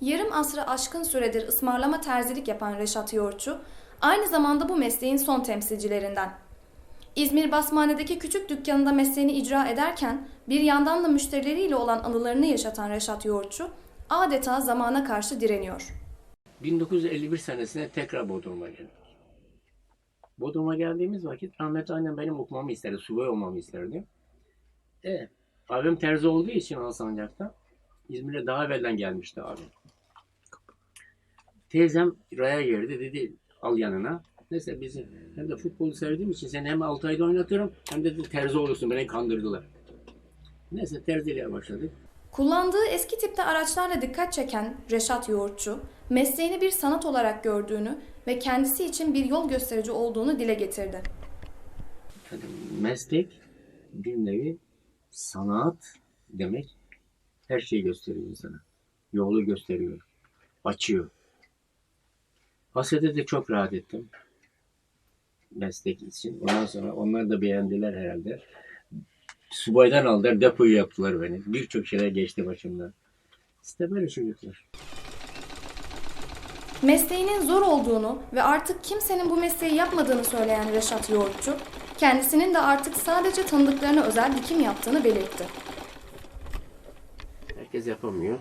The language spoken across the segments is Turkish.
Yarım asrı aşkın süredir ısmarlama terzilik yapan Reşat Yoğurtçu, aynı zamanda bu mesleğin son temsilcilerinden. İzmir Basmane'deki küçük dükkanında mesleğini icra ederken bir yandan da müşterileriyle olan anılarını yaşatan Reşat Yoğurtçu, adeta zamana karşı direniyor. 1951 senesinde tekrar Bodrum'a geldik. Bodrum'a geldiğimiz vakit rahmetli annem benim okumamı isterdi, subay olmamı isterdi. E, abim terzi olduğu için Alsancak'ta İzmir'e daha evvelden gelmişti abim. Teyzem raya girdi dedi al yanına. Neyse bizi hem de futbolu sevdiğim için seni hem 6 ayda oynatırım hem de terzi olursun beni kandırdılar. Neyse terziliğe başladık. Kullandığı eski tipte araçlarla dikkat çeken Reşat Yoğurtçu, mesleğini bir sanat olarak gördüğünü ve kendisi için bir yol gösterici olduğunu dile getirdi. Meslek bir nevi sanat demek her şeyi gösteriyor insana. Yolu gösteriyor. Açıyor. Hasede de çok rahat ettim. Meslek için. Ondan sonra onlar da beğendiler herhalde. Subaydan aldılar, depoyu yaptılar beni. Birçok şeyler geçti başımdan. İşte böyle çocuklar. Mesleğinin zor olduğunu ve artık kimsenin bu mesleği yapmadığını söyleyen Reşat Yoğurtçu, kendisinin de artık sadece tanıdıklarına özel dikim yaptığını belirtti. Herkes yapamıyor.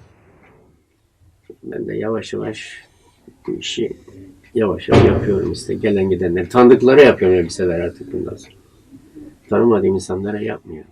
Ben de yavaş yavaş bu işi yavaş yavaş yapıyorum işte. Gelen gidenler. Tanıdıklara yapıyorum elbiseler artık bundan sonra. Tanımadığım insanlara yapmıyorum.